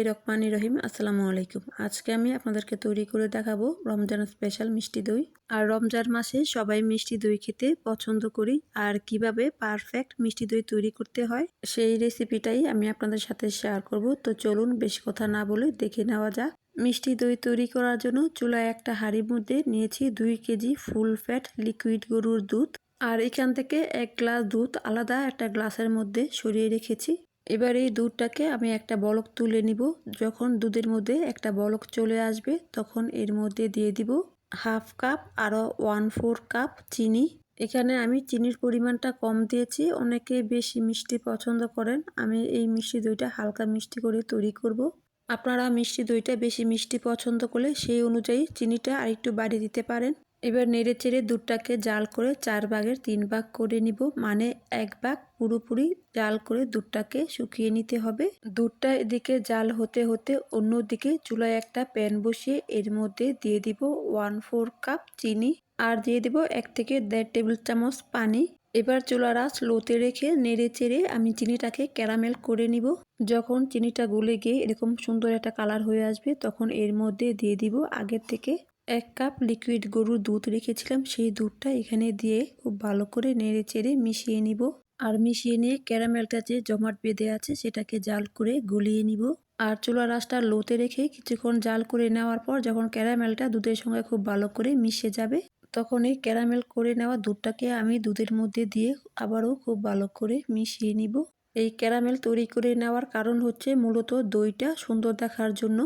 বিসমিল্লাহ রহমান রহিম, আসসালামু আলাইকুম। আজকে আমি আপনাদেরকে তৈরি করে দেখাবো রমজান স্পেশাল মিষ্টি দই। আর রমজান মাসে সবাই মিষ্টি দই খেতে পছন্দ করি। আর কীভাবে পারফেক্ট মিষ্টি দই তৈরি করতে হয়, সেই রেসিপিটাই আমি আপনাদের সাথে শেয়ার করব। তো চলুন বেশি কথা না বলে দেখে নেওয়া যাক। মিষ্টি দই তৈরি করার জন্য চুলায় একটা হাঁড়ির মধ্যে নিয়েছি দুই কেজি ফুল ফ্যাট লিকুইড গরুর দুধ। আর এখান থেকে এক গ্লাস দুধ আলাদা একটা গ্লাসের মধ্যে সরিয়ে রেখেছি। এবার এই দুধটাকে আমি একটা বলক তুলে নিব। যখন দুধের মধ্যে একটা বলক চলে আসবে, তখন এর মধ্যে দিয়ে দিব হাফ কাপ আরও ওয়ান ফোর কাপ চিনি। এখানে আমি চিনির পরিমাণটা কম দিয়েছি, অনেকে বেশি মিষ্টি পছন্দ করেন। আমি এই মিষ্টি দইটা হালকা মিষ্টি করে তৈরি করব। আপনারা মিষ্টি দইটা বেশি মিষ্টি পছন্দ করলে সেই অনুযায়ী চিনিটা আরেকটু বাড়িয়ে দিতে পারেন। এবার নেড়ে চেড়ে দুধটাকে জাল করে চার ভাগের তিন ভাগ করে নিব। মানে এক ভাগ পুরোপুরি জাল করে দুধটাকে শুকিয়ে নিতে হবে। দুধটা এদিকে জাল হতে হতে অন্যদিকে চুলায় একটা প্যান বসিয়ে এর মধ্যে দিয়ে দিব ওয়ান ফোর কাপ চিনি আর দিয়ে দিব এক থেকে দেড় টেবিল চামচ পানি। এবার চুলার আঁচ লোতে রেখে নেড়ে চেড়ে আমি চিনিটাকে ক্যারামেল করে নিব। যখন চিনিটা গলে গিয়ে এরকম সুন্দর একটা কালার হয়ে আসবে তখন এর মধ্যে দিয়ে দিব আগের থেকে এক কাপ লিকুইড গরুর দুধ রেখেছিলাম। সেই দুধটা এখানে দিয়ে খুব ভালো করে নেড়ে চেড়ে মিশিয়ে নিব। আর মিশিয়ে নিয়ে ক্যারামেলটা যে জমাট বেঁধে আছে, সেটাকে জাল করে গলিয়ে নিব। আর চুলা রাসটা লোতে রেখে কিছুক্ষণ জাল করে নেওয়ার পর যখন ক্যারামেলটা দুধের সঙ্গে খুব ভালো করে মিশে যাবে, তখন এই ক্যারামেল করে নেওয়া দুধটাকে আমি দুধের মধ্যে দিয়ে আবারও খুব ভালো করে মিশিয়ে নিব। এই ক্যারামেল তৈরি করে নেওয়ার কারণ হচ্ছে মূলত দইটা সুন্দর দেখার জন্য।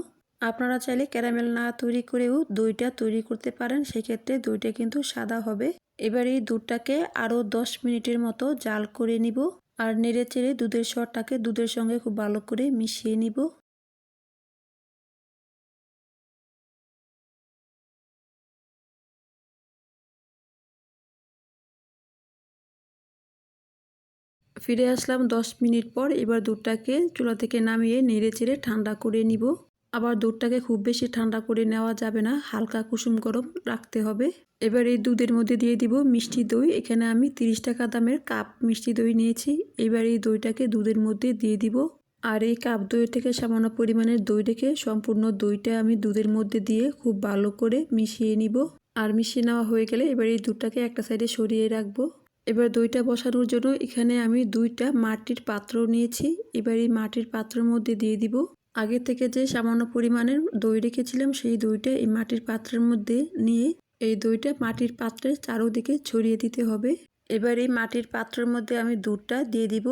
আপনারা চাইলে ক্যারামেল না তৈরি করেও দইটা তৈরি করতে পারেন, সেক্ষেত্রে দইটা কিন্তু সাদা হবে। এবার এই দুধটাকে আরও দশ মিনিটের মতো জাল করে নিব আর নেড়ে চেড়ে দুধের স্বরটাকে দুধের সঙ্গে খুব ভালো করে মিশিয়ে নিব। ফিরে আসলাম দশ মিনিট পর, এবার দুধটাকে চুলা থেকে নামিয়ে নেড়ে চেড়ে ঠান্ডা করে নিব। আবার দুধটাকে খুব বেশি ঠান্ডা করে নেওয়া যাবে না, হালকা কুসুম গরম রাখতে হবে। এবার এই দুধের মধ্যে দিয়ে দিব মিষ্টি দই, এখানে আমি তিরিশ টাকা দামের কাপ মিষ্টি দই নিয়েছি। এবার এই দইটাকে দুধের মধ্যে দিয়ে দিব। আর এই কাপ দই থেকে সামান্য পরিমাণের দই রেখে সম্পূর্ণ দইটা আমি দুধের মধ্যে দিয়ে খুব ভালো করে মিশিয়ে নিব। আর মিশিয়ে নেওয়া হয়ে গেলে এবার এই দুধটাকে একটা সাইডে সরিয়ে রাখব। এবার দইটা বসানোর জন্য এখানে আমি দুইটা মাটির পাত্র নিয়েছি। এবার এই মাটির পাত্রের মধ্যে দিয়ে দিব আগে থেকে যে সামান্য পরিমাণের দই রেখেছিলাম, সেই দইটা এই মাটির পাত্রের মধ্যে নিয়ে এই দইটা মাটির পাত্রের চারোদিকে ছড়িয়ে দিতে হবে। এবার এই মাটির পাত্রের মধ্যে আমি দুধটা দিয়ে দিব।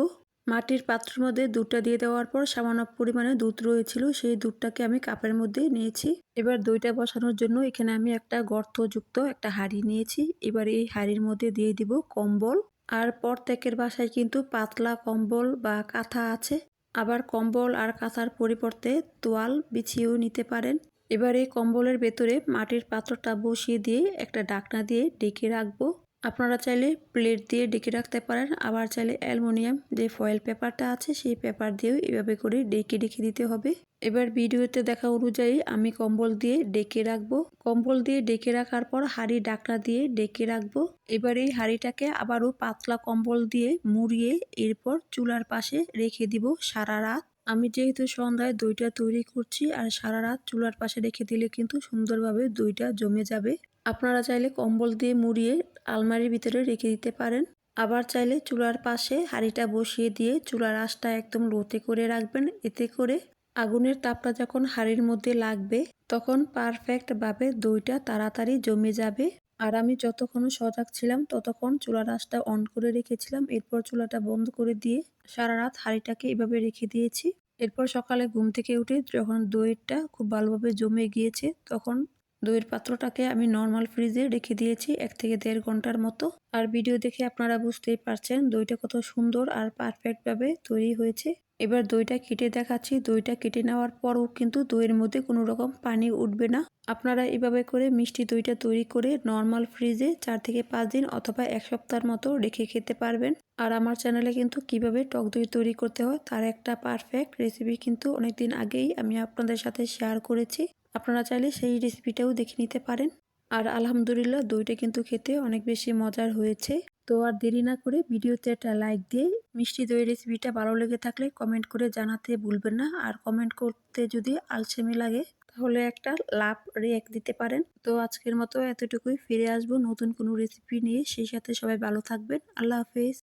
মাটির পাত্রের মধ্যে দুধটা দিয়ে দেওয়ার পর সামান্য পরিমাণে দুধ রয়েছিল, সেই দুধটাকে আমি কাপের মধ্যে নিয়েছি। এবার দইটা বসানোর জন্য এখানে আমি একটা গর্তযুক্ত একটা হাঁড়ি নিয়েছি। এবার এই হাঁড়ির মধ্যে দিয়ে দিব কম্বল। আর প্রত্যেকের বাসায় কিন্তু পাতলা কম্বল বা কাঁথা আছে। আবার কম্বল আর কাঁথার পরিবর্তে তোয়াল বিছিয়েও নিতে পারেন। এবারে এই কম্বলের ভেতরে মাটির পাত্রটা বসিয়ে দিয়ে একটা ডাকনা দিয়ে ডেকে রাখব। আপনারা চাইলে প্লেট দিয়ে ডেকে রাখতে পারেন, আবার চাইলে অ্যালমোনিয়াম যে ফয়েল পেপারটা আছে সেই পেপার দিয়েও এভাবে করে ডেকে ডেকে দিতে হবে। এবার ভিডিওতে দেখা অনুযায়ী আমি কম্বল দিয়ে ডেকে রাখব। কম্বল দিয়ে ডেকে রাখার পর হাড়ি ডাকনা দিয়ে ডেকে রাখব। এবার এই হাড়িটাকে আবারও পাতলা কম্বল দিয়ে মুড়িয়ে এরপর চুলার পাশে রেখে দিব সারা রাত। আমি যেহেতু সন্ধ্যায় দইটা তৈরি করছি আর সারা রাত চুলার পাশে রেখে দিলে কিন্তু সুন্দরভাবে দইটা জমে যাবে। আপনারা চাইলে কম্বল দিয়ে মুড়িয়ে আলমারির ভিতরে রেখে দিতে পারেন। আবার চাইলে চুলার পাশে হাঁড়িটা বসিয়ে দিয়ে চুলার আঁচটা একদম লোতে করে রাখবেন। এতে করে আগুনের তাপটা যখন হাঁড়ির মধ্যে লাগবে, তখন পারফেক্টভাবে দইটা তাড়াতাড়ি জমে যাবে। আর আমি যতক্ষণ সজাগ ছিলাম, ততক্ষণ চুলার আঁচটা অন করে রেখেছিলাম। এরপর চুলাটা বন্ধ করে দিয়ে সারা রাত হাঁড়িটাকে এভাবে রেখে দিয়েছি। এরপর সকালে ঘুম থেকে উঠে যখন দইয়েরটা খুব ভালোভাবে জমে গিয়েছে, তখন দইয়ের পাত্রটাকে আমি নর্মাল ফ্রিজে রেখে দিয়েছি এক থেকে দেড় ঘণ্টার মতো। আর ভিডিও দেখে আপনারা বুঝতেই পারছেন দইটা কত সুন্দর আর পারফেক্টভাবে তৈরি হয়েছে। এবার দইটা কেটে দেখাচ্ছি। দইটা কেটে নেওয়ার পরও কিন্তু দইয়ের মধ্যে কোনো রকম পানি উঠবে না। আপনারা এভাবে করে মিষ্টি দইটা তৈরি করে নর্মাল ফ্রিজে চার থেকে পাঁচ দিন অথবা এক সপ্তাহের মতো রেখে খেতে পারবেন। আর আমার চ্যানেলে কিন্তু কীভাবে টক দই তৈরি করতে হয় তার একটা পারফেক্ট রেসিপি কিন্তু অনেকদিন আগেই আমি আপনাদের সাথে শেয়ার করেছি। আপনারা চাইলে সেই রেসিপিটাও দেখে নিতে পারেন। আর আলহামদুলিল্লাহ দইটা কিন্তু খেতে অনেক বেশি মজার হয়েছে। তো আর দেরি না করে ভিডিওতে একটা লাইক দিয়ে মিষ্টি দই রেসিপিটা ভালো লেগে থাকলে কমেন্ট করে জানাতে ভুলবেন না। আর কমেন্ট করতে যদি আলসেমি লাগে, তাহলে একটা লাভ রেক দিতে পারেন। তো আজকের মতো এতটুকুই, ফিরে আসব নতুন কোনো রেসিপি নিয়ে। সেই সাথে সবাই ভালো থাকবেন। আল্লাহ হাফেজ।